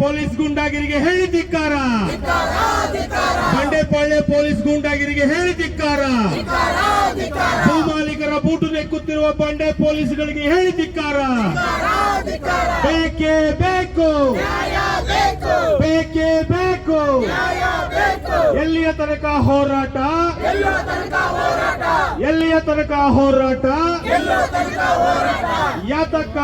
Police ಗುಂಡಾಗಿರಿಗೆ ಹೇಳಿ ಧಿಕ್ಕಾರ. Bandepalya police ಗುಂಡಾಗಿರಿಗೆ ಹೇಳಿ ಧಿಕ್ಕಾರ. ಭೂಮಾಲೀಕರ ಬೂಟು ನೆಕ್ಕುತ್ತಿರುವ ಬಂಡೆ ಪೊಲೀಸ್ಗಳಿಗೆ ಹೇಳಿ ಧಿಕ್ಕಾರ. ಬೇಕೇ ಬೇಕು. ಬೇಕೇ ಬೇಕು. ಎಲ್ಲಿಯ ತನಕ ಹೋರಾಟ? ಎಲ್ಲಿಯ ತನಕ ಹೋರಾಟ? ಯಾತಕ್ಕ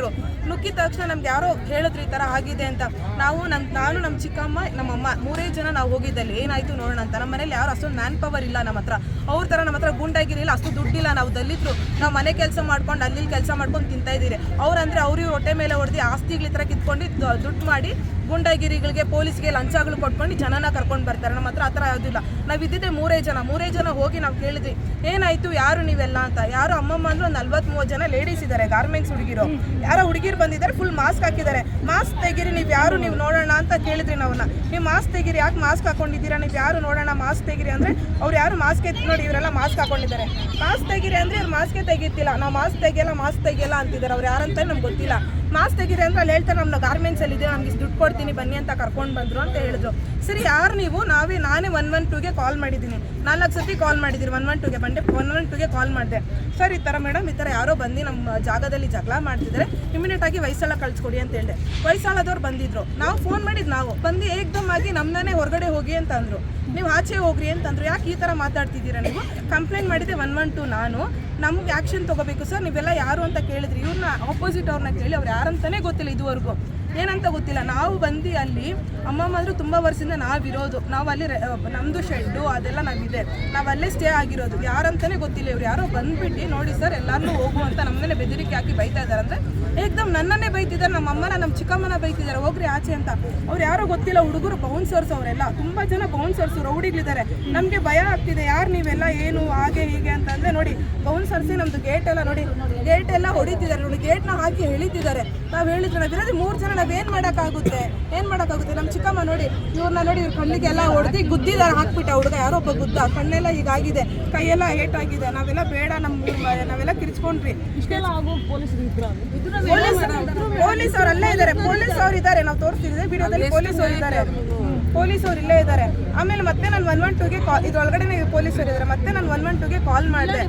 ನುಗ್ಬಿಟ್ರು ನುಗ್ಗಿದ ತಕ್ಷಣ ನಮ್ಗೆ ಯಾರೋ ಹೇಳಿದ್ರು ಈ ತರ ಆಗಿದೆ ಅಂತ. ನಾವು ನಮ್, ನಾನು ನಮ್ಮ ಚಿಕ್ಕಮ್ಮ, ನಮ್ಮಮ್ಮ ಮೂರೇ ಜನ ನಾವು ಹೋಗಿದ್ದಲ್ಲಿ ಏನಾಯ್ತು ನೋಡೋಣ ಅಂತ. ನಮ್ಮ ಮನೇಲಿ ಯಾರು ಅಷ್ಟೊಂದು ಮ್ಯಾನ್ ಪವರ್ ಇಲ್ಲ ನಮ್ಮ ಹತ್ರ. ಅವ್ರ ತರ ನಮ್ಮ ಹತ್ರ ಗುಂಡಾಗಿರಲಿಲ್ಲ ಅಷ್ಟು ದುಡ್ಡಿಲ್ಲ, ನಾವು ದಲ್ಲಿದ್ರು ನಾವು ಮನೆ ಕೆಲಸ ಮಾಡ್ಕೊಂಡು ಅಲ್ಲಿ ಕೆಲಸ ಮಾಡ್ಕೊಂಡು ತಿಂತಾ ಇದ್ದೀರಿ. ಅವ್ರಂದ್ರೆ ಅವ್ರಿಗೆ ಹೊಟ್ಟೆ ಮೇಲೆ ಹೊಡೆದು ಆಸ್ತಿಗಳ ತರ ಕಿತ್ಕೊಂಡು ದುಡ್ಡು ಮಾಡಿ ಗುಂಡಾಗಿರಿಗಳಿಗೆ ಪೊಲೀಸ್ಗೆ ಲಂಚಗಳು ಕೊಟ್ಕೊಂಡು ಜನನ ಕರ್ಕೊಂಡು ಬರ್ತಾರೆ. ನಮ್ಮ ಹತ್ರ ಆ ಥರ ಯಾವುದಿಲ್ಲ ನಾವು ಇದ್ದಿದ್ದೆ ಮೂರೇ ಜನ. ಮೂರೇ ಜನ ಹೋಗಿ ನಾವು ಕೇಳಿದ್ವಿ, ಏನಾಯ್ತು, ಯಾರು ನೀವೆಲ್ಲ ಅಂತ. ಯಾರು ಅಮ್ಮಮ್ಮ ಅಂದ್ರೆ ಒಂದು ನಲ್ವತ್ತ್ ಮೂವತ್ತು ಜನ ಲೇಡೀಸ್ ಇದ್ದಾರೆ ಗಾರ್ಮೆಂಟ್ಸ್ ಹುಡುಗಿರು. ಯಾರೋ ಹುಡುಗಿರು ಬಂದಿದ್ದಾರೆ ಫುಲ್ ಮಾಸ್ಕ್ ಹಾಕಿದ್ದಾರೆ. ಮಾಸ್ಕ್ ತೆಗೀರಿ, ನೀವು ಯಾರು ನೀವು ನೋಡೋಣ ಅಂತ ಕೇಳಿದ್ರಿ ನಾವನ್ನ. ನೀವು ಮಾಸ್ಕ್ ತೆಗೀರಿ, ಯಾಕೆ ಮಾಸ್ಕ್ ಹಾಕೊಂಡಿದ್ದೀರಾ? ನೀವು ಯಾರು ನೋಡೋಣ ಮಾಸ್ಕ್ ತೆಗೀರಿ ಅಂದರೆ ಅವ್ರು ಯಾರು ಮಾಸ್ಕ್ ಎತ್ತಿ ನೋಡಿ ಇವರೆಲ್ಲ ಮಾಸ್ಕ್ ಹಾಕೊಂಡಿದ್ದಾರೆ. ಮಾಸ್ಕ್ ತೆಗೀರಿ ಅಂದರೆ ಅವ್ರು ಮಾಸ್ಕೇ ತೆಗೀತಿಲ್ಲ. ನಾವು ಮಾಸ್ಕ್ ತೆಗಿಯಲ್ಲ ಮಾಸ್ಕ್ ತೆಗಿಯಲ್ಲ ಅಂತಿದ್ದಾರೆ ಅವ್ರು ಯಾರಂತ ನಮ್ಗೆ ಗೊತ್ತಿಲ್ಲ. ಮಾಸ್ಕ್ ತೆಗೀರಿ ಅಂದ್ರೆ ಅಲ್ಲಿ ಹೇಳ್ತಾರೆ ನಮ್ಮ ಗಾರ್ಮೆಂಟ್ಸಲ್ಲಿ ಇದೆ ನಮ್ಗೆ ದುಡ್ಡು ಕೊಡ್ತೀನಿ, ಬನ್ನಿ ಅಂತ ಕರ್ಕೊಂಡು ಬಂದರು ಅಂತ ಹೇಳಿದ್ರು. ಸರಿ, ಯಾರು ನೀವು? ನಾವೇ, ನಾನೇ ಒನ್ ಒನ್ ಟೂಗೆ ಕಾಲ್ ಮಾಡಿದ್ದೀನಿ. ನಾಲ್ಕು ಸತಿ ಕಾಲ್ ಮಾಡಿದ್ದೀನಿ ಒನ್ ಒನ್ ಟೂಗೆ ಬಂಡೆ ಒನ್ ಒನ್ ಟೂಗೆ ಕಾಲ್ ಮಾಡಿದೆ. ಸರ್, ಈ ಥರ ಮೇಡಮ್ ಈ ಥರ ಯಾರೋ ಬಂದು ನಮ್ಮ ಜಾಗದಲ್ಲಿ ಜಗಳ ಮಾಡ್ತಿದ್ದಾರೆ. ಇಮಿಡಿಯೇಟ್ ಆಗಿ ವಯಸ್ಸೆಲ್ಲ ಕಳಿಸ್ಕೊಡಿ ಅಂತ ಹೇಳಿದೆ. ವಯಸ್ಸಾಳದವ್ರು ಬಂದಿದ್ರು. ನಾವು ಫೋನ್ ಮಾಡಿದ್ದು ನಾವು. ಬಂದು ಏಕ್ದಮ್ ಆಗಿ ನಮ್ಮನ್ನೇ ಹೊರಗಡೆ ಹೋಗಿ ಅಂತ ಅಂದ್ರು. ನೀವು ಆಚೆ ಹೋಗ್ರಿ ಅಂತಂದ್ರು ಯಾಕೆ ಈ ಥರ ಮಾತಾಡ್ತಿದ್ದೀರಾ ನೀವು? ಕಂಪ್ಲೇಂಟ್ ಮಾಡಿದೆ ಒನ್ ಒನ್ ಟು ನಾನು. ನಮ್ಗೆ ಆ್ಯಕ್ಷನ್ ತಗೋಬೇಕು ಸರ್. ನೀವೆಲ್ಲ ಯಾರು ಅಂತ ಕೇಳಿದ್ರಿ. ಇವ್ರನ್ನ ಆಪೋಸಿಟ್ ಅವ್ರನ್ನ ಕೇಳಿ, ಅವ್ರು ಯಾರಂತಲೇ ಗೊತ್ತಿಲ್ಲ ಇದುವರೆಗೂ. ಏನಂತ ಗೊತ್ತಿಲ್ಲ. ನಾವು ಬಂದು ಅಲ್ಲಿ ಅಮ್ಮಮ್ಮ ಆದರೂ ತುಂಬ ವರ್ಷದಿಂದ ನಾವಿರೋದು. ನಾವು ಅಲ್ಲಿ ನಮ್ಮದು ಶೆಡ್ಡು ಅದೆಲ್ಲ ನಾವಿದೆ ನಾವು ಅಲ್ಲೇ ಸ್ಟೇ ಆಗಿರೋದು. ಯಾರಂತಲೇ ಗೊತ್ತಿಲ್ಲ ಇವ್ರು. ಯಾರೋ ಬಂದ್ಬಿಟ್ಟು ನೋಡಿ ಸರ್ ಎಲ್ಲರನ್ನೂ ಹೋಗು ಅಂತ ನಮ್ಮನ್ನೇ ಬೆದರಿಕೆ ಹಾಕಿ ಬೈತಾ ಇದ್ದಾರೆ ಅಂದರೆ ಏಕ್ದಮ್ ನನ್ನನ್ನೇ ಬೈತಿದ್ದಾರೆ. ನಮ್ಮ ಅಮ್ಮನ, ನಮ್ಮ ಚಿಕ್ಕಮ್ಮನ ಬೈತಿದ್ದಾರೆ. ಹೋಗ್ರಿ ಆಚೆ ಅಂತ. ಅವ್ರು ಯಾರೋ ಗೊತ್ತಿಲ್ಲ, ಹುಡುಗರು ಬೌನ್ಸರ್ಸ್ ಅವರೆಲ್ಲ. ತುಂಬ ಜನ ಬೌನ್ಸರ್ಸ್ ರೌಡಿಗಳಿದ್ದಾರೆ. ನಮಗೆ ಭಯ ಆಗ್ತಿದೆ. ಯಾರು ನೀವೆಲ್ಲ ಏನು, ಹಾಗೆ, ಹೀಗೆ ಅಂತಂದರೆ ನೋಡಿ ಬೌನ್ಸರ್ಸಿ ನಮ್ಮದು ಗೇಟ್ ಎಲ್ಲ ನೋಡಿ ಗೇಟ್ ಎಲ್ಲ ಹೊಡಿತಿದ್ದಾರೆ. ನೋಡಿ ಗೇಟ್ನ ಹಾಕಿ ಎಳಿತಿದ್ದಾರೆ. ನಾವು ಹೇಳಿದ್ರು ನಾವು ಮೂರು ಜನ ನಾವೇನ್ ಮಾಡೋಕ್ಕಾಗುತ್ತೆ? ಏನ್ ಮಾಡೋಕ್ಕಾಗುತ್ತೆ? ನಮ್ಮ ಚಿಕ್ಕಮ್ಮ ನೋಡಿ ಇವ್ರನ್ನ ನೋಡಿ ಇವ್ರ ಕಣ್ಣಿಗೆಲ್ಲ ಹೊಡೆದು ಗುದ್ದಿದಾರೆ ಹಾಕ್ಬಿಟ್ಟ ಹುಡುಗ. ಯಾರೋ ಒಬ್ಬ ಗುದ್ದ. ಕಣ್ಣೆಲ್ಲ ಹೀಗಾಗಿದೆ ಕೈಯೆಲ್ಲ ಏಟ್ ಆಗಿದೆ. ನಾವೆಲ್ಲ ಬೇಡ ನಮ್ಮ ನಾವೆಲ್ಲ ಕಿರ್ಚ್ಕೊಂಡ್ರಿ. ಇಷ್ಟೆಲ್ಲ ಆಗೋ ಪೊಲೀಸರು ಇದ್ರ? ಪೊಲೀಸ್ ಪೊಲೀಸ್ ಅವ್ರು ಅಲ್ಲೇ ಇದ್ದಾರೆ ಪೊಲೀಸ್ ಅವ್ರು ಇದ್ದಾರೆ. ನಾವು ತೋರಿಸ್ತಿದ್ದೀವಿ ವಿಡಿಯೋದಲ್ಲಿ ಪೊಲೀಸ್ ಅವ್ರು ಇದ್ದಾರೆ. ಪೊಲೀಸ್ ಅವ್ರು ಇಲ್ಲೇ ಇದ್ದಾರೆ ಆಮೇಲೆ ಮತ್ತೆ ನಾನು ಒನ್ ಒನ್ ಟೂಗೆ ಕಾಲ್ ಇದ್ರೊಳಗಡೆ ಪೊಲೀಸರು ಇದ್ದಾರೆ ಮತ್ತೆ ನಾನು ಒನ್ ಒನ್ ಟೂಗೆ ಕಾಲ್ ಮಾಡಿದೆ.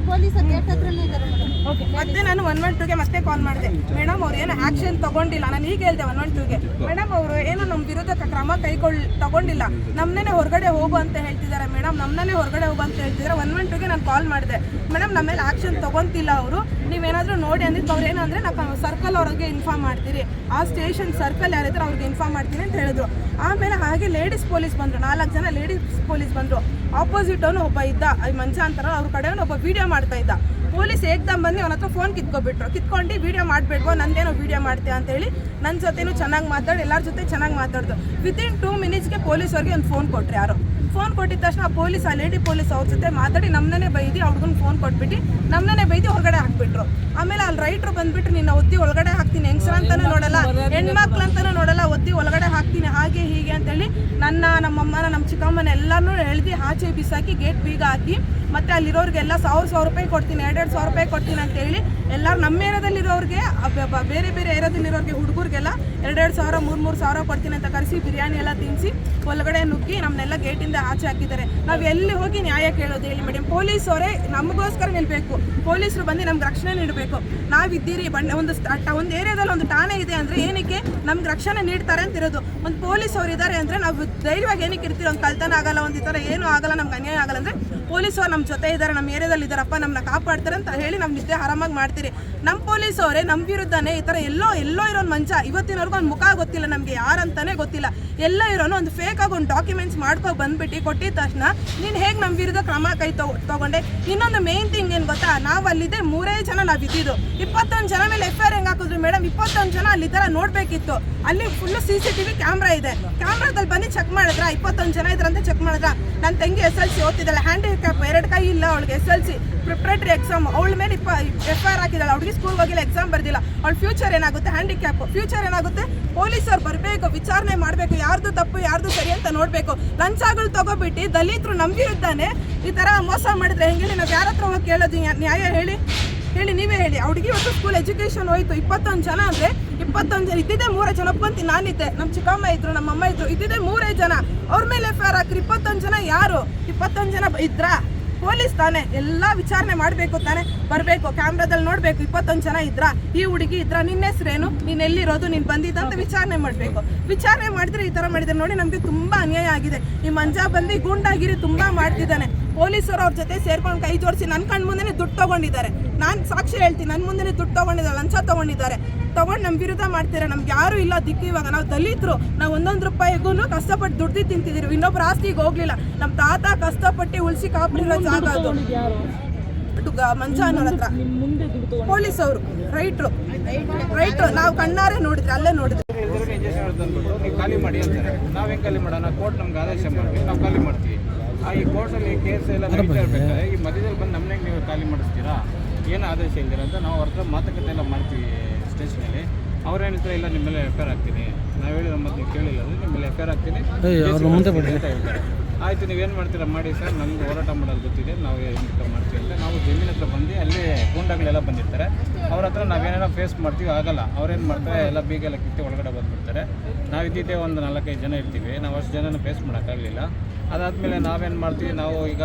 ಮತ್ತೆ ನಾನು ಒನ್ ಒನ್ ಟೂಗೆ ಮತ್ತೆ ಕಾಲ್ ಮಾಡಿದೆ. ಮೇಡಮ್ ಅವ್ರು ಏನು ಆಕ್ಷನ್ ತಗೊಂಡಿಲ್ಲ. ನಾನು ಈಗ ಹೇಳ್ದೆ ಒನ್ ಒನ್ ಟೂಗೆ ಮೇಡಮ್ ಅವರು ಏನು ನಮ್ಮ ವಿರುದ್ಧ ಕ್ರಮ ಕೈಗೊಳ್ ತಗೊಂಡಿಲ್ಲ. ನಮ್ಮನ್ನೇ ಹೊರಗಡೆ ಹೋಗು ಅಂತ ಹೇಳ್ತಿದ್ದಾರೆ ಮೇಡಮ್ ನಮ್ಮನ್ನೇ ಹೊರಗಡೆ ಹೋಗು ಅಂತ ಹೇಳ್ತಿದ್ದಾರೆ ಒನ್ ಒನ್ ಟೂಗೆ ನಾನು ಕಾಲ್ ಮಾಡಿದೆ. ಮೇಡಮ್ ನಮ್ಮ ಮೇಲೆ ಆಕ್ಷನ್ ತಗೊಂತಿಲ್ಲ ಅವರು. ನೀವೇನಾದರೂ ನೋಡಿ ಅಂದಿದ್ದು ಅವ್ರು ಏನಂದರೆ ನಾವು ಸರ್ಕಲ್ ಅವ್ರಿಗೆ ಇನ್ಫಾರ್ಮ್ ಮಾಡ್ತೀರಿ. ಆ ಸ್ಟೇಷನ್ ಸರ್ಕಲ್ ಯಾರಿದ್ರೆ ಅವ್ರಿಗೆ ಇನ್ಫಾರ್ಮ್ ಮಾಡ್ತೀನಿ ಅಂತ ಹೇಳಿದ್ರು. ಆಮೇಲೆ ಹಾಗೆ ಲೇಡೀಸ್ ಪೊಲೀಸ್ ಬಂದರು. ನಾಲ್ಕು ಜನ ಲೇಡೀಸ್ ಪೊಲೀಸ್ ಬಂದರು. ಆಪೋಸಿಟ್ ಅವನು ಒಬ್ಬ ಇದ್ದ. ಈ ಮಂಚ ಅಂತಾರ ಅವ್ರ ಕಡೆ ಒಬ್ಬ ವಿಡಿಯೋ ಮಾಡ್ತಾ ಇದ್ದ. ಪೊಲೀಸ್ ಏಕ್ದಮ್ ಬಂದು ಅವನ ಹತ್ರ ಫೋನ್ ಕಿತ್ಕೊಬಿಟ್ರು. ಕಿತ್ಕೊಂಡು ವಿಡಿಯೋ ಮಾಡಬೇಡ್ವೋ, ನಂದೇನೋ ವಿಡಿಯೋ ಮಾಡ್ತೀಯ ಅಂತೇಳಿ ನನ್ನ ಜೊತೆನೂ ಚೆನ್ನಾಗಿ ಮಾತಾಡಿ, ಎಲ್ಲರ ಜೊತೆ ಚೆನ್ನಾಗಿ ಮಾತಾಡ್ದು. ವಿತಿನ್ ಟೂ ಮಿನಿಟ್ಸ್ಗೆ ಪೊಲೀಸವ್ರಿಗೆ ಒಂದು ಫೋನ್ ಕೊಟ್ರು ಯಾರು. ಫೋನ್ ಕೊಟ್ಟಿದ್ದ ತಕ್ಷಣ ಆ ಪೊಲೀಸ್ ಆ ಲೇಡಿ ಪೊಲೀಸ್ ಅವ್ರ ಜೊತೆ ಮಾತಾಡಿ ನಮ್ಮನೇ ಬೈದಿ ಅವ್ರಿಗೂ ಫೋನ್ ಕೊಟ್ಬಿಟ್ಟು ನಮ್ಮನೇ ಬೈದಿ ಹೊರಗಡೆ ಹಾಕ್ಬಿಟ್ರು. ಆಮೇಲೆ ಅಲ್ಲಿ ರೈಟ್ರು ಬಂದ್ಬಿಟ್ಟು ನಿನ್ನ ಒತ್ತಿ ಒಳಗಡೆ ಹಾಕ್ತೀನಿ ಹೆಂಗಸರ ಅಂತಾನೂ ನೋಡಲ್ಲ ಹೆಣ್ಮಕ್ಳು ಅಂತಾನೂ ನೋಡಲ್ಲ ಒತ್ತಿ ಒಳಗಡೆ ಹಾಕ್ತೀನಿ ಹಾಗೆ ಹೀಗೆ ಅಂತೇಳಿ ನನ್ನ ನಮ್ಮಮ್ಮನ ನಮ್ಮ ಚಿಕ್ಕಮ್ಮನ ಎಲ್ಲಾನು ಎಳ್ದು ಆಚೆ ಬಿಸಾಕಿ ಗೇಟ್ ಬೀಗ ಹಾಕಿ ಮತ್ತೆ ಅಲ್ಲಿರೋರಿಗೆಲ್ಲ ಸಾವಿರ ಸಾವಿರ ರೂಪಾಯಿ ಕೊಡ್ತೀನಿ ಎರಡೆರಡು ಸಾವಿರ ರೂಪಾಯಿ ಕೊಡ್ತೀನಿ ಅಂತ ಹೇಳಿ ಎಲ್ಲರೂ ನಮ್ಮ ಏರಿಯಾದಲ್ಲಿರೋರಿಗೆ ಬೇರೆ ಬೇರೆ ಏರಿಯಾದಲ್ಲಿರೋರಿಗೆ ಹುಡುಗರಿಗೆಲ್ಲ ಎರಡೆರಡು ಸಾವಿರ ಮೂರು ಮೂರು ಸಾವಿರ ಕೊಡ್ತೀನಿ ಅಂತ ಕರೆಸಿ ಬಿರಿಯಾನಿ ಎಲ್ಲ ತಿನ್ನಿಸಿ ಒಳಗಡೆ ನುಗ್ಗಿ ನಮ್ಮನ್ನೆಲ್ಲ ಗೇಟಿಂದ ಆಚೆ ಹಾಕಿದ್ದಾರೆ. ನಾವು ಎಲ್ಲಿ ಹೋಗಿ ನ್ಯಾಯ ಕೇಳೋದು ಹೇಳಿ ಮೇಡಮ್ ಪೊಲೀಸ್ ಅವರೇ ನಮಗೋಸ್ಕರ ನಿಲ್ಬೇಕು. ಪೊಲೀಸರು ಬಂದು ನಮ್ಗೆ ರಕ್ಷಣೆ ನೀಡಬೇಕು. ನಾವಿದ್ದೀರಿ ಬಂಡೆ ಒಂದು ಒಂದು ಏರಿಯಾದಲ್ಲಿ ಒಂದು ಠಾಣೆ ಇದೆ ಅಂದ್ರೆ ಏನಕ್ಕೆ? ನಮ್ಗೆ ರಕ್ಷಣೆ ನೀಡ್ತಾರೆ ಅಂತ ಇರೋದು. ಒಂದು ಪೊಲೀಸ್ ಅವ್ರು ಇದ್ದಾರೆ ಅಂದ್ರೆ ನಾವು ಧೈರ್ಯವಾಗಿ ಏನಕ್ಕೆ ಇರ್ತೀವಿ? ಒಂದು ಕಳ್ತನ ಆಗಲ್ಲ, ಒಂದು ಈ ಥರ ಏನೂ ಆಗಲ್ಲ, ನಮ್ಗೆ ಅನ್ಯಾಯ ಆಗಲ್ಲ ಅಂದ್ರೆ ಪೊಲೀಸ್ ಅವ್ರು ನಮ್ಮ ಜೊತೆ ಇದ್ದಾರೆ, ನಮ್ಮ ಏರಿಯಾದಲ್ಲಿ ಇದ್ದಾರಪ್ಪ ನಮ್ಮನ್ನ ಕಾಪಾಡ್ತಾರೆ ಅಂತ ಹೇಳಿ ನಮ್ಮ ನಿದ್ದೆ ಆರಾಮಾಗಿ ಮಾಡ್ತೀರಿ. ನಮ್ಮ ಪೊಲೀಸ್ ಅವರೇ ನಮ್ಮ ವಿರುದ್ಧನೇ ಈ ಥರ ಎಲ್ಲೋ ಎಲ್ಲೋ ಇರೋ ಮಂಚ, ಇವತ್ತಿನವರೆಗೂ ಒಂದು ಮುಖ ಗೊತ್ತಿಲ್ಲ ನಮಗೆ ಯಾರಂತಾನೆ ಗೊತ್ತಿಲ್ಲ. ಎಲ್ಲ ಇರೋನು ಒಂದು ಫೇಕ್ ಆಗಿ ಒಂದು ಡಾಕ್ಯುಮೆಂಟ್ಸ್ ಮಾಡ್ಕೊಂಡು ಬಂದ್ಬಿಟ್ಟು ಕೊಟ್ಟಿದ ತಕ್ಷಣ ನೀನು ಹೇಗೆ ನಮ್ಮ ವಿರುದ್ಧ ಕ್ರಮ ಕೈ ತಗೊ ತಗೊಂಡೆ? ಇನ್ನೊಂದು ಮೇನ್ ಥಿಂಗ್ ಏನು ಗೊತ್ತಾ? ನಾವು ಅಲ್ಲಿದ್ದೆ ಮೂರೇ ಜನ ನಾವು ಇದ್ದಿದ್ದು ಇಪ್ಪತ್ತೊಂದು ಜನ ಮೇಲೆ ಎಫ್ ಐ ಆರ್ ಹೆಂಗೆ ಹಾಕಿದ್ರು ಮೇಡಮ್ ಇಪ್ಪತ್ತೊಂದು ಜನ ಅಲ್ಲಿ ಥರ ನೋಡಬೇಕಿತ್ತು. ಅಲ್ಲಿ full C C T V camera ಇದೆ ಕ್ಯಾಮ್ರಾದಲ್ಲಿ ಬಂದು ಚೆಕ್ ಮಾಡಿದ್ರ? ಇಪ್ಪತ್ತೊಂದು ಜನ ಇದ್ರಂತ ಚೆಕ್ ಮಾಡಿದ್ರ? ನನ್ನ ತಂಗಿ ಎಸ್ ಎಲ್ ಸಿ ಓದ್ತಿದ್ದಾಳೆ ಹ್ಯಾಂಡಿಕ್ಯಾಪ್ ಎರಡು ಕೈ ಇಲ್ಲ ಅವಳಿಗೆ S L C preparatory exam ಅವಳ ಮೇಲೆ ಇಪ್ಪ ಎಫ್ ಐ ಆರ್ ಹಾಕಿದಾಳೆ ಅವಳಿಗೆ ಸ್ಕೂಲ್ ಹೋಗಿಲ್ಲ ಎಕ್ಸಾಮ್ ಬರ್ದಿಲ್ಲ. ಅವಳ ಫ್ಯೂಚರ್ ಏನಾಗುತ್ತೆ? ಹ್ಯಾಂಡಿಕ್ಯಾಪ್ ಫ್ಯೂಚರ್ ಏನಾಗುತ್ತೆ? ಪೊಲೀಸರು ಬರಬೇಕು, ವಿಚಾರಣೆ ಮಾಡಬೇಕು. ಯಾರ್ದು ತಪ್ಪು, ಯಾರ್ದು ಸರಿ ಅಂತ ನೋಡಬೇಕು. ಲಂಚಗಳು ತಗೋಬಿಟ್ಟು ದಲಿತರು ವಿರುದ್ಧನೇ ಈ ಥರ ಮೋಸ ಮಾಡಿದ್ರೆ ಹೆಂಗೆ ನಾವು ಯಾರ ಹತ್ರ ಹೋಗಿ ಕೇಳೋದು? ನ್ಯಾಯ ಹೇಳಿ? ಹೇಳಿ ನೀವೇ ಹೇಳಿ. ಅವಳಿಗೆ ಇವತ್ತು ಸ್ಕೂಲ್ ಎಜುಕೇಷನ್ ಹೋಯಿತು. ಇಪ್ಪತ್ತೊಂದು ಜನ ಅಂದರೆ ಇಪ್ಪತ್ತೊಂದು ಜನ ಇದ್ದಿದ್ದೆ ಮೂರೇ ಜನ ಒಪ್ಪಂತಿ ನಾನಿದ್ದೆ. ನಮ್ಮ ಚಿಕ್ಕಮ್ಮ ಇದ್ರು ನಮ್ಮ ಅಮ್ಮ ಇದ್ರು ಇದ್ದಿದ್ದೆ ಮೂರೇ ಜನ. ಅವ್ರ ಮೇಲೆ ಎಫ್ ಐ ಆರ್ ಹಾಕ್ರಿ ಇಪ್ಪತ್ತೊಂದು ಜನ ಯಾರು? ಇಪ್ಪತ್ತೊಂದು ಜನ ಇದ್ರಾ? ಪೊಲೀಸ್ ತಾನೆ ಎಲ್ಲ ವಿಚಾರಣೆ ಮಾಡಬೇಕು ತಾನೆ ಬರಬೇಕು ಕ್ಯಾಮ್ರಾದಲ್ಲಿ ನೋಡಬೇಕು ಇಪ್ಪತ್ತೊಂದು ಜನ ಇದ್ರ? ಈ ಹುಡುಗಿ ಇದ್ರ? ನಿನ್ನ ಹೆಸರೇನು? ನೀನು ಎಲ್ಲಿರೋದು? ನೀನು ಬಂದಿದ್ದ ಅಂತ ವಿಚಾರಣೆ ಮಾಡಬೇಕು. ವಿಚಾರಣೆ ಮಾಡಿದ್ರೆ ಈ ಥರ ಮಾಡಿದ್ರೆ ನೋಡಿ ನಮಗೆ ತುಂಬ ಅನ್ಯಾಯ ಆಗಿದೆ. ಈ ಮಂಜಾ ಬಂದು ಗೂಂಡಾಗಿರಿ ತುಂಬ ಮಾಡ್ತಿದ್ದಾನೆ. ಪೊಲೀಸರು ಅವ್ರ ಜೊತೆ ಸೇರ್ಕೊಂಡು ಕೈ ಜೋಡಿಸಿ ನನ್ನ ಕಣ್ಣು ಮುಂದೆನೆ ದುಡ್ಡು ತಗೊಂಡಿದ್ದಾರೆ. ನಾನು ಸಾಕ್ಷಿ ಹೇಳ್ತೀನಿ ನನ್ನ ಮುಂದೆನೆ ದುಡ್ಡು ತಗೊಂಡಿದ್ದಾರೆ ಲಂಚ ತಗೊಂಡಿದ್ದಾರೆ. ತಗೊಂಡು ನಮ್ಮ ವಿರುದ್ಧ ಮಾಡ್ತೀರಾ? ನಮ್ಗೆ ಯಾರು ಇಲ್ಲ ದಿಕ್ಕು ಇವಾಗ. ನಾವು ದಲಿತರು ನಾವು ಒಂದೊಂದು ರೂಪಾಯಿಗೂ ಕಷ್ಟಪಟ್ಟು ದುಡ್ದು ತಿಂತಿದ್ದೀವಿ ಇನ್ನೊಬ್ರು ಆಸ್ತಿಗೆ ಹೋಗ್ಲಿಲ್ಲ. ನಮ್ಮ ತಾತ ಕಷ್ಟಪಟ್ಟು ಉಳಿಸಿ ಕಾಪಾಡಿರೋ ಜಾಗ ಅದು. ಅನ್ನೋರ ಹತ್ರ. ದುಡ್ಡು ಪೊಲೀಸ್ ಅವರು ರೈಟ್ರು. ರೈಟ್ರು ನಾವು ಕಣ್ಣಾರೆ ನೋಡಿದ್ರೆ ಅಲ್ಲೇ ನೋಡಿದ್ರೆ. ಖಾಲಿ ಮಾಡಿ ಅಂತಾರೆ. ನಾವು ಹೆಂಗೆ ಖಾಲಿ ಮಾಡೋಣ? ಕೋರ್ಟ್ ನಮ್ಗೆ ಆದೇಶ ಮಾಡ್ತೀವಿ ನಾವು ಖಾಲಿ ಮಾಡ್ತೀವಿ. ಈ ಕೋರ್ಟಲ್ಲಿ ಕೇಸ್ ಎಲ್ಲ ನಡೀತಾ ಇರ್ಬೇಕಾದ್ರೆ ಈ ಮಧ್ಯದಲ್ಲಿ ಬಂದು ನಮ್ಮನೆ ನೀವು ಖಾಲಿ ಮಾಡಿಸ್ತೀರಾ? ಏನು ಆದೇಶ ಇಲ್ದಿರ ಅಂತ ನಾವು ಅವ್ರ ಮಾತುಕತೆ ಎಲ್ಲ ಮಾಡ್ತೀವಿ ಸ್ಟೇಷನಲ್ಲಿ. ಅವ್ರು ಹೇಳ್ತಾರೆ ಇಲ್ಲ ನಿಮ್ಮ ಮೇಲೆ ಎಫ್ ಐ ಆರ್ ಹಾಕ್ತೀನಿ ನಾವು ಹೇಳಿದ ಮತ್ತೆ ನೀವು ಕೇಳಿಲ್ಲ ಅಂದರೆ ನಿಮ್ಮ ಮೇಲೆ ಎಫ್ ಐ ಆರ್ ಹೇಳ್ತಾರೆ ಆಯ್ತು ನೀವೇನು ಮಾಡ್ತೀರಾ? ಮಾಡಿ ಸರ್ ನಮ್ಗೆ ಹೋರಾಟ ಮಾಡೋದು ಗೊತ್ತಿದೆ. ನಾವು ಏನು ಮಾಡ್ತೀವಿ ಅಂತ. ನಾವು ಜಮೀನ್ ಹತ್ರ ಬಂದು ಅಲ್ಲಿ ಗೂಂಡಾಗಳೆಲ್ಲ ಬಂದಿರ್ತಾರೆ. ಅವ್ರ ಹತ್ರ ನಾವೇನೇನೋ ಫೇಸ್ ಮಾಡ್ತೀವಿ, ಆಗಲ್ಲ. ಅವ್ರೇನು ಮಾಡ್ತಾರೆ, ಎಲ್ಲ ಬೀಗ ಎಲ್ಲ ಕಿತ್ತಿ ಒಳಗಡೆ ಬಂದ್ಬಿಡ್ತಾರೆ. ನಾವು ಇದ್ದಿದ್ದೇ ಒಂದು ನಾಲ್ಕೈದು ಜನ ಇರ್ತೀವಿ. ನಾವು ಅಷ್ಟು ಜನನ ಫೇಸ್ ಮಾಡೋಕ್ಕಾಗಲಿಲ್ಲ ಅದಾದಮೇಲೆ ನಾವೇನು ಮಾಡ್ತೀವಿ, ನಾವು ಈಗ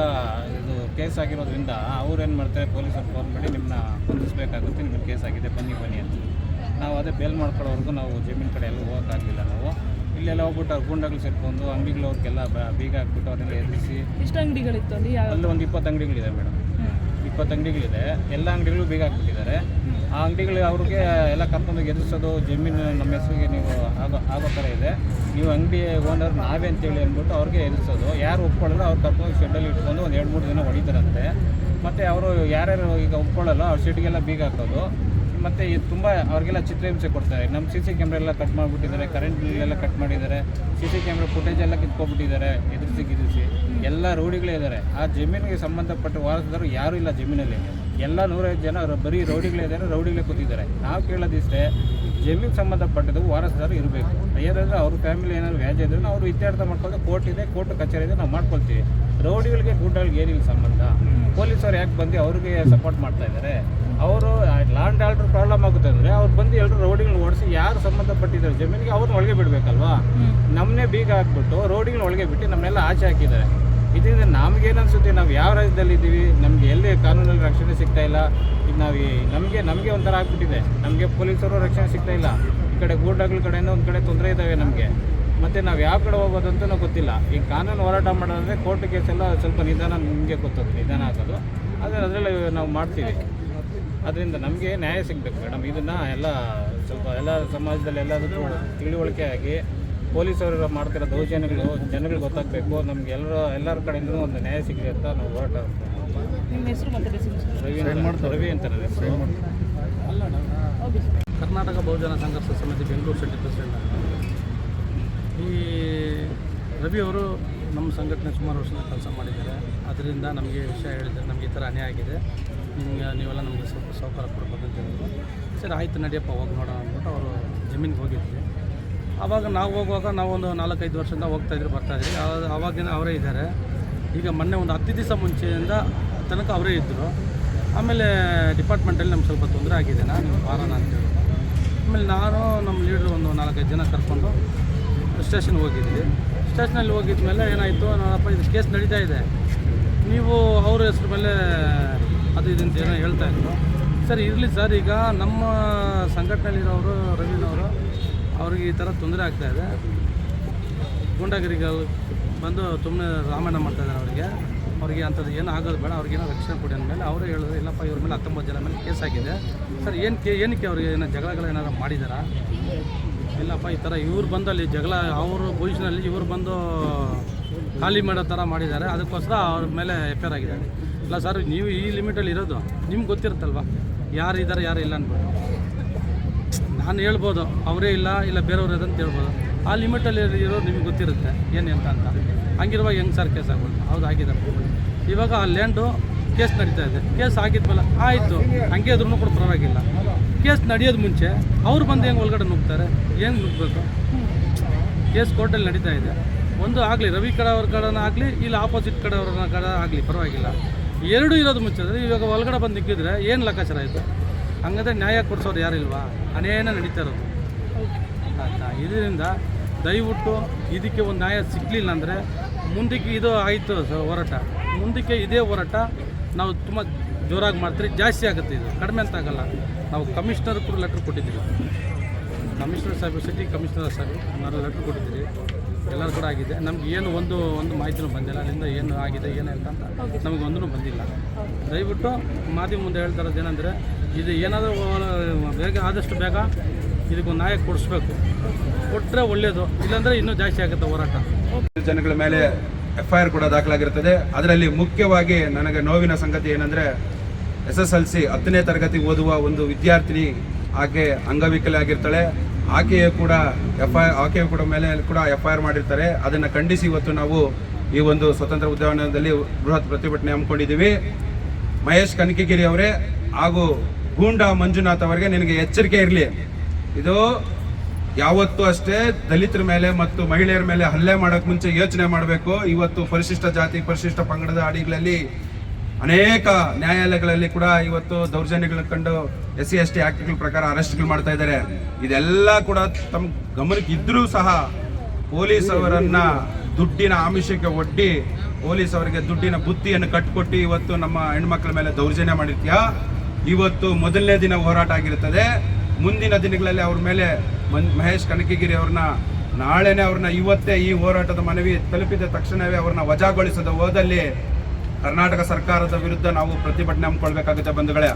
ಇದು ಕೇಸ್ ಆಗಿರೋದ್ರಿಂದ ಅವ್ರು ಏನು ಮಾಡ್ತಾರೆ, ಪೊಲೀಸರು ಫೋನ್ ಮಾಡಿ ನಿಮ್ಮನ್ನ ಬಂಧಿಸಬೇಕಾಗುತ್ತೆ ನಿಮ್ಮ ಕೇಸ್ ಆಗಿದೆ, ಬನ್ನಿ ಬನ್ನಿ ಅಂತ. ನಾವು ಅದೇ ಬೇಲ್ ಮಾಡ್ಕೊಳ್ಳೋವರೆಗೂ ನಾವು ಜಮೀನು ಕಡೆ ಎಲ್ಲ ಹೋಗೋಕ್ಕಾಗಲಿಲ್ಲ ಇಲ್ಲೆಲ್ಲ ಹೋಗ್ಬಿಟ್ಟು ಗುಂಡಗಳು ಸೇರ್ಕೊಂಡು ಅಂಗಡಿಗಳು ಅವ್ರಿಗೆಲ್ಲ ಬೀಗ ಹಾಕ್ಬಿಟ್ಟು ಅವ್ರನ್ನೆಲ್ಲ ಎದುರಿಸಿ. ಇಷ್ಟು ಅಂಗಡಿಗಳಿತ್ತು ಅಲ್ಲಿ ಅಲ್ಲಿ ಒಂದು ಇಪ್ಪತ್ತು ಅಂಗಡಿಗಳಿದೆ ಮೇಡಮ್. ಇಪ್ಪತ್ತು ಅಂಗಡಿಗಳಿದೆ. ಎಲ್ಲ ಅಂಗಡಿಗಳು ಬೀಗ ಹಾಕ್ಬಿಟ್ಟಿದ್ದಾರೆ. ಆ ಅಂಗಡಿಗಳು ಅವ್ರಿಗೆ ಎಲ್ಲ ಕರ್ಕೊಂಡೋಗಿ ಎದುರಿಸೋದು ಜಮೀನು ನಮ್ಮ ಹೆಸರಿಗೆ ನೀವು ಆಗೋ ಆಗೋ ಥರ ಇದೆ. ನೀವು ಅಂಗಡಿ ಓನರ್ ನಾವೇ ಅಂತೇಳಿ ಅಂದ್ಬಿಟ್ಟು ಅವ್ರಿಗೆ ಎದುರಿಸೋದು. ಯಾರು ಒಪ್ಕೊಳ್ಳಲ್ಲ ಅವ್ರು ಕರ್ಕೊಂಡು ಶೆಡ್ಡಲ್ಲಿ ಇಟ್ಕೊಂಡು ಒಂದು ಎರಡು ಮೂರು ದಿನ ಹೊಡಿತಾರಂತೆ. ಮತ್ತು ಅವರು ಯಾರ್ಯಾರು ಈಗ ಒಪ್ಕೊಳ್ಳಲ್ಲ ಅವ್ರ ಶೆಡ್ಗೆಲ್ಲ ಬೀಗ ಹಾಕೋದು. ಮತ್ತು ತುಂಬ ಅವ್ರಿಗೆಲ್ಲ ಚಿತ್ರಹಿಂಸೆ ಕೊಡ್ತಾರೆ. ನಮ್ಮ ಸಿ ಸಿ ಕ್ಯಾಮ್ರಾ ಎಲ್ಲ ಕಟ್ ಮಾಡಿಬಿಟ್ಟಿದ್ದಾರೆ ಕರೆಂಟ್ ಎಲ್ಲ ಕಟ್ ಮಾಡಿದ್ದಾರೆ ಸಿ ಸಿ ಕ್ಯಾಮ್ರಾ ಫುಟೇಜ್ ಎಲ್ಲ ಕಿತ್ಕೊಬಿಟ್ಟಿದ್ದಾರೆ, ಎದುರಿಸಿ ಗಿದಿಸಿ ಎಲ್ಲ ರೌಡಿಗಳೇ ಇದ್ದಾರೆ ಆ ಜಮೀನಿಗೆ ಸಂಬಂಧಪಟ್ಟ ವಾರಸದಾರರು ಯಾರೂ ಇಲ್ಲ ಜಮೀನಲ್ಲಿ. ಎಲ್ಲ ನೂರೈದು ಜನ ಬರೀ ರೌಡಿಗಳೇ ಇದ್ದಾರೆ ರೌಡಿಗಳೇ ಕೂತಿದ್ದಾರೆ. ನಾವು ಕೇಳೋದಿಷ್ಟೇ ಜಮೀನಿಗೆ ಸಂಬಂಧಪಟ್ಟದ್ದು ವಾರಸ್ದಾರು ಇರಬೇಕು. ಏನಾದರೂ ಅವ್ರ ಫ್ಯಾಮಿಲಿ ಏನಾದ್ರು ವ್ಯಾಜ್ಯ ಇದ್ರೆ ಅವರು ಇತ್ಯರ್ಥ ಮಾಡ್ಕೊಂಡು ಕೋರ್ಟ್ ಇದೆ ಕೋರ್ಟ್ ಕಚೇರಿ ಇದೆ ನಾವು ಮಾಡ್ಕೊಳ್ತೀವಿ. ರೌಡಿಗಳಿಗೆ ಗುಡ್ಡಗಳಿಗೆ ಏನಿಲ್ಲ ಸಂಬಂಧ. ಪೊಲೀಸರು ಯಾಕೆ ಬಂದು ಅವ್ರಿಗೆ ಸಪೋರ್ಟ್ ಮಾಡ್ತಾ ಇದ್ದಾರೆ ಅವರು ಲ್ಯಾಂಡ್ ಆರ್ಡರ್ ಪ್ರಾಬ್ಲಮ್ ಆಗುತ್ತೆ ಅಂದರೆ ಅವ್ರು ಬಂದು ಎಲ್ಲರೂ ರೋಡಿಗಳನ್ನ ಓಡಿಸಿ ಯಾರು ಸಂಬಂಧಪಟ್ಟಿದ್ದಾರೆ ಜಮೀನಿಗೆ ಅವ್ರನ್ನ ಒಳಗೆ ಬಿಡಬೇಕಲ್ವಾ? ನಮ್ಮನ್ನೇ ಬೀಗ ಹಾಕ್ಬಿಟ್ಟು ರೋಡಿಗಳನ್ನ ಒಳಗೆ ಬಿಟ್ಟು ನಮ್ಮನ್ನೆಲ್ಲ ಆಚೆ ಹಾಕಿದ್ದಾರೆ. ಇದರಿಂದ ನಮಗೇನು ಅನ್ಸುತ್ತೆ ನಾವು ಯಾವ ರಾಜ್ಯದಲ್ಲಿ ಇದ್ದೀವಿ ನಮಗೆ ಎಲ್ಲಿ ಕಾನೂನಲ್ಲಿ ರಕ್ಷಣೆ ಸಿಗ್ತಾ ಇಲ್ಲ, ಈಗ ನಾವು ನಮಗೆ ನಮಗೆ ಒಂಥರ ಆಗ್ಬಿಟ್ಟಿದೆ. ನಮಗೆ ಪೊಲೀಸರು ರಕ್ಷಣೆ ಸಿಗ್ತಾ ಇಲ್ಲ. ಈ ಕಡೆ ಗೂಂಡಾಗಳ ಕಡೆಯಿಂದ ಒಂದು ಕಡೆ ತೊಂದರೆ ಇದ್ದಾವೆ ನಮಗೆ. ಮತ್ತು ನಾವು ಯಾವ ಕಡೆ ಹೋಗೋದು ಅಂತಲೂ ಗೊತ್ತಿಲ್ಲ. ಈ ಕಾನೂನು ಹೋರಾಟ ಮಾಡೋದಂದರೆ ಕೋರ್ಟ್ ಕೇಸೆಲ್ಲ ಸ್ವಲ್ಪ ನಿಧಾನ ನಿಮಗೆ ಗೊತ್ತದು, ನಿಧಾನ ಆಗೋದು. ಆದರೆ ಅದರಲ್ಲಿ ನಾವು ಮಾಡ್ತೀವಿ. ಅದರಿಂದ ನಮಗೆ ನ್ಯಾಯ ಸಿಗಬೇಕು ಮೇಡಮ್. ಇದನ್ನು ಎಲ್ಲ ಸ್ವಲ್ಪ ಎಲ್ಲ ಸಮಾಜದಲ್ಲಿ ಎಲ್ಲದಕ್ಕೂ ತಿಳುವಳಿಕೆ ಆಗಿ ಪೊಲೀಸರು ಮಾಡ್ತಿರೋ ದೌರ್ಜನ್ಯಗಳು ಜನಗಳಿಗೆ ಗೊತ್ತಾಗಬೇಕು. ನಮ್ಗೆ ಎಲ್ಲರ ಎಲ್ಲರ ಕಡೆಯಿಂದಲೂ ಒಂದು ನ್ಯಾಯ ಸಿಗಲಿ ಅಂತ ನಾವು ಹೋರಾಟ ನಿಮ್ಮ ಹೆಸರು ಮತ್ತೆ ಡೆಸಿಗ್ನೇಷನ್ ರವಿ ಅಂತಾರೆ ಅಂತ ಕರ್ನಾಟಕ ಬಹುಜನ ಸಂಘರ್ಷ ಸಮಿತಿ ಬೆಂಗಳೂರು ಸಿಟಿ ಪ್ರೆಸಿಡೆಂಟ್ ಈ ರವಿ ಅವರು ನಮ್ಮ ಸಂಘಟನೆ ಸುಮಾರು ವರ್ಷದ ಕೆಲಸ ಮಾಡಿದ್ದಾರೆ. ಅದರಿಂದ ನಮಗೆ ವಿಷಯ ಹೇಳಿದ್ದಾರೆ ನಮಗೆ ಈ ಥರ ಅನ್ಯಾಯ ಆಗಿದೆ. ನಿಮ್ಗೆ ನೀವೆಲ್ಲ ನಮಗೆ ಸ್ವಲ್ಪ ಸಹಕಾರ ಕೊಡ್ಬೇಕಂತ ಹೇಳಿದ್ರು. ಸರಿ ಆಯ್ತು ನಡೆಯಪ್ಪ ಹೋಗಿ ನೋಡೋಣ ಅಂದ್ಬಿಟ್ಟು ಅವರು ಜಮೀನಿಗೆ ಹೋಗಿದ್ವಿ. ಆವಾಗ ನಾವು ಹೋಗುವಾಗ ನಾವು ಒಂದು ನಾಲ್ಕೈದು ವರ್ಷದಿಂದ ಹೋಗ್ತಾಯಿದ್ರು ಬರ್ತಾಯಿದ್ರಿ ಆವಾಗಿನ ಅವರೇ ಇದ್ದಾರೆ. ಈಗ ಮೊನ್ನೆ ಒಂದು ಹತ್ತು ದಿವಸ ಮುಂಚೆಯಿಂದ ತನಕ ಅವರೇ ಇದ್ದರು ಆಮೇಲೆ ಡಿಪಾರ್ಟ್ಮೆಂಟಲ್ಲಿ ನಮ್ಗೆ ಸ್ವಲ್ಪ ತೊಂದರೆ ಆಗಿದೆ. ನಾನು ಬಾರೋಣ ಅಂತೇಳಿ ಆಮೇಲೆ ನಾನು ನಮ್ಮ ಲೀಡ್ರು ಒಂದು ನಾಲ್ಕೈದು ಜನ ಕರ್ಕೊಂಡು ಸ್ಟೇಷನ್ಗೆ ಹೋಗಿದ್ವಿ. ಸ್ಟೇಷನಲ್ಲಿ ಹೋಗಿದ ಮೇಲೆ ಏನಾಯಿತು ನಾನಪ್ಪ ಇದು ಕೇಸ್ ನಡೀತಾ ಇದೆ. ನೀವು ಅವ್ರ ಹೆಸ್ರ ಮೇಲೆ ಅದು ಇದಂತ ಏನೋ ಹೇಳ್ತಾ ಇದ್ರು. ಸರ್, ಇರಲಿ ಸರ್, ಈಗ ನಮ್ಮ ಸಂಘಟನೆಯಲ್ಲಿರೋರು, ರವಿನವರು ಅವ್ರಿಗೆ ಈ ಥರ ತೊಂದರೆ ಆಗ್ತಾ ಇದೆ. ಗೂಂಡಾಗಿರಿಗಳು ಬಂದು ಸುಮ್ಮನೆ ರಾಮಾಯಣ ಮಾಡ್ತಾಯಿದ್ದಾರೆ ಅವರಿಗೆ. ಅವರಿಗೆ ಅಂಥದ್ದು ಏನು ಆಗೋದು ಬೇಡ, ಅವ್ರಿಗೇನೋ ರಕ್ಷಣೆ ಕೊಡಿ ಅಂದಮೇಲೆ ಅವರೇ ಹೇಳಿದ್ರು, ಇಲ್ಲಪ್ಪ ಇವ್ರ ಮೇಲೆ ಹತ್ತೊಂಬತ್ತು ಜನ ಮೇಲೆ ಕೇಸ್ ಆಗಿದೆ. ಸರ್, ಏನು ಕೇ, ಏನಕ್ಕೆ ಅವ್ರಿಗೆ ಏನೋ ಜಗಳಗಳು ಮಾಡಿದಾರ? ಇಲ್ಲಪ್ಪ, ಈ ಥರ ಇವ್ರು ಬಂದು ಅಲ್ಲಿ ಜಗಳ, ಅವ್ರ ಪೊಸಿಷನಲ್ಲಿ ಇವ್ರು ಬಂದು ಖಾಲಿ ಮಾಡೋ ಥರ ಮಾಡಿದ್ದಾರೆ. ಅದಕ್ಕೋಸ್ಕರ ಅವ್ರ ಮೇಲೆ ಎಫ್ ಆರ್ ಆಗಿದೆ. ಇಲ್ಲ ಸರ್, ನೀವು ಈ ಲಿಮಿಟಲ್ಲಿ ಇರೋದು, ನಿಮ್ಗೆ ಗೊತ್ತಿರುತ್ತಲ್ವ? ಯಾರು ಇದ್ದಾರೆ ಯಾರು ಇಲ್ಲ ಅಂದ್ಬಿಟ್ಟು. ನಾನು ಹೇಳ್ಬೋದು, ಅವರೇ ಇಲ್ಲ ಇಲ್ಲ ಬೇರೆಯವ್ರು ಅಂತ ಹೇಳ್ಬೋದು. ಆ ಲಿಮಿಟಲ್ಲಿ ಇರೋದು ನಿಮಗೆ ಗೊತ್ತಿರುತ್ತೆ, ಏನು ಅಂತ ಅಂತ. ಹಂಗಿರುವಾಗ ಹೆಂಗೆ ಸರ್ ಕೇಸ್ ಆಗ್ಬೋದು? ಹೌದು, ಆಗಿದೆ. ಇವಾಗ ಆ ಲ್ಯಾಂಡು ಕೇಸ್ ನಡೀತಾ ಇದೆ. ಕೇಸ್ ಆಗಿದ್ಮೇಲೆ ಆಯಿತು, ಹಂಗೆ ಇದ್ರೂ ಕೂಡ ಪರವಾಗಿಲ್ಲ. ಕೇಸ್ ನಡೆಯೋದು ಮುಂಚೆ ಅವ್ರು ಬಂದು ಹೆಂಗೆ ಒಳಗಡೆ ನುಗ್ತಾರೆ? ಏನು ನುಗ್ಬೇಕು ಕೇಸ್ ಕೋರ್ಟಲ್ಲಿ ನಡೀತಾ ಇದೆ. ಒಂದು ಆಗಲಿ, ರವಿ ಕಡೆ ಅವ್ರ ಕಡೆನ ಆಗಲಿ, ಇಲ್ಲ ಆಪೋಸಿಟ್ ಕಡೆ ಅವ್ರ ಕಡೆ ಆಗಲಿ, ಪರವಾಗಿಲ್ಲ. ಎರಡೂ ಇರೋದು ಮುಂಚೆ ಇವಾಗ ಒಳಗಡೆ ಬಂದು ನಿಕ್ಕಿದ್ರೆ ಏನು ಲೆಕ್ಕಾಚಾರ ಆಯಿತು? ಹಂಗಂದ್ರೆ ನ್ಯಾಯ ಕೊಡಿಸೋರು ಯಾರಿಲ್ವಾ ಅನೇನ ನಡೀತಾ ಇರೋದು. ಇದರಿಂದ ದಯವಿಟ್ಟು ಇದಕ್ಕೆ ಒಂದು ನ್ಯಾಯ ಸಿಗಲಿಲ್ಲ ಅಂದರೆ ಮುಂದಕ್ಕೆ ಇದು ಆಯಿತು ಹೋರಾಟ. ಮುಂದಕ್ಕೆ ಇದೇ ಹೋರಾಟ ನಾವು ತುಂಬ ಜೋರಾಗಿ ಮಾಡ್ತೀರಿ. ಜಾಸ್ತಿ ಆಗುತ್ತೆ ಇದು. ಕಡಿಮೆ ಅಂತ ಆಗಲ್ಲ. ನಾವು ಕಮಿಷನರ್ ಕೂಡ ಲೆಟ್ರ್ ಕೊಟ್ಟಿದ್ದೀವಿ. ಕಮಿಷನರ್ ಸಾಹೇಬ್ ಸಿಟಿ ಕಮಿಷನರ್ ಸಾಹೇಬ್ ನಾನು ಲೆಟ್ರ್ ಕೊಟ್ಟಿದ್ದೀರಿ ಎಲ್ಲರೂ ಕೂಡ ಆಗಿದೆ. ನಮ್ಗೆ ಏನು ಒಂದು ಒಂದು ಮಾಹಿತಿನೂ ಬಂದಿಲ್ಲ. ಅಲ್ಲಿಂದ ಏನು ಆಗಿದೆ, ಏನು ಅಂತ ನಮಗೆ ಒಂದೂ ಬಂದಿಲ್ಲ. ದಯವಿಟ್ಟು ಮಾಧ್ಯಮ ಮುಂದೆ ಹೇಳ್ತಾ ಇರೋದು ಏನಂದರೆ ಇದು ಏನಾದರೂ ಬೇಗ, ಆದಷ್ಟು ಬೇಗ ಇದಕ್ಕೊಂದು ನಾಯಕ ಕೊಡಿಸ್ಬೇಕು. ಕೊಟ್ಟರೆ ಒಳ್ಳೆಯದು ಇಲ್ಲಾಂದರೆ ಇನ್ನೂ ಜಾಸ್ತಿ ಆಗುತ್ತೆ ಹೋರಾಟ. ಜನಗಳ ಮೇಲೆ ಎಫ್ ಐ ಆರ್ ಕೂಡ ದಾಖಲಾಗಿರುತ್ತದೆ. ಅದರಲ್ಲಿ ಮುಖ್ಯವಾಗಿ ನನಗೆ ನೋವಿನ ಸಂಗತಿ ಏನಂದರೆ ಎಸ್ ಎಸ್ ಎಲ್ ಸಿ ಹತ್ತನೇ ತರಗತಿ ಓದುವ ಒಂದು ವಿದ್ಯಾರ್ಥಿನಿ ಆಕೆ ಅಂಗವಿಕಲೆ ಆಗಿರ್ತಾಳೆ. ಆಕೆಯು ಕೂಡ ಎಫ್ ಐ ಆಕೆಯ ಕೂಡ ಮೇಲೆ ಕೂಡ ಎಫ್ ಐ ಆರ್ ಮಾಡಿರ್ತಾರೆ. ಅದನ್ನು ಖಂಡಿಸಿ ಇವತ್ತು ನಾವು ಈ ಒಂದು ಸ್ವತಂತ್ರ ಉದ್ಯಾನದಲ್ಲಿ ಬೃಹತ್ ಪ್ರತಿಭಟನೆ ಹಮ್ಮಿಕೊಂಡಿದ್ದೀವಿ. ಮಹೇಶ್ ಕನಕಗಿರಿ ಅವರೇ ಹಾಗೂ ಗೂಂಡಾ ಮಂಜುನಾಥ್ ಅವರಿಗೆ ನಿನಗೆ ಎಚ್ಚರಿಕೆ ಇರಲಿ. ಇದು ಯಾವತ್ತೂ ಅಷ್ಟೇ ದಲಿತರ ಮೇಲೆ ಮತ್ತು ಮಹಿಳೆಯರ ಮೇಲೆ ಹಲ್ಲೆ ಮಾಡೋಕ್ಕೆ ಮುಂಚೆ ಯೋಚನೆ ಮಾಡಬೇಕು. ಇವತ್ತು ಪರಿಶಿಷ್ಟ ಜಾತಿ, ಪರಿಶಿಷ್ಟ ಪಂಗಡದ ಅಡಿಗಳಲ್ಲಿ ಅನೇಕ ನ್ಯಾಯಾಲಯಗಳಲ್ಲಿ ಕೂಡ ಇವತ್ತು ದೌರ್ಜನ್ಯಗಳ ಕಂಡು ಎಸ್ ಸಿ, ಎಸ್ ಟಿ ಆಕ್ಟ್ಗಳ ಪ್ರಕಾರ ಅರೆಸ್ಟ್ಗಳು ಮಾಡ್ತಾ ಇದ್ದಾರೆ. ಇದೆಲ್ಲ ಕೂಡ ತಮ್ಮ ಗಮನಕ್ಕೆ ಇದ್ರೂ ಸಹ ಪೊಲೀಸ್ ಅವರನ್ನ ದುಡ್ಡಿನ ಆಮಿಷಕ್ಕೆ ಒಡ್ಡಿ, ಪೊಲೀಸ್ ಅವರಿಗೆ ದುಡ್ಡಿನ ಬುತ್ತಿಯನ್ನು ಕಟ್ಕೊಟ್ಟು ಇವತ್ತು ನಮ್ಮ ಹೆಣ್ಮಕ್ಳ ಮೇಲೆ ದೌರ್ಜನ್ಯ ಮಾಡಿರ್ತೀಯಾ? ಇವತ್ತು ಮೊದಲನೇ ದಿನ ಹೋರಾಟ ಆಗಿರುತ್ತದೆ. ಮುಂದಿನ ದಿನಗಳಲ್ಲಿ ಅವ್ರ ಮೇಲೆ ಮಹೇಶ್ ಕನಕಗಿರಿ ಅವ್ರನ್ನ, ನಾಳೆನೆ ಅವ್ರನ್ನ ಇವತ್ತೇ ಈ ಹೋರಾಟದ ಮನವಿ ತಲುಪಿದ ತಕ್ಷಣವೇ ಅವ್ರನ್ನ ವಜಾಗೊಳಿಸದ ಹೋದಲ್ಲಿ ಕರ್ನಾಟಕ ಸರ್ಕಾರದ ವಿರುದ್ಧ ನಾವು ಪ್ರತಿಭಟನೆ ಹಮ್ಮಿಕೊಳ್ಬೇಕಾಗುತ್ತೆ ಬಂಧುಗಳೇ.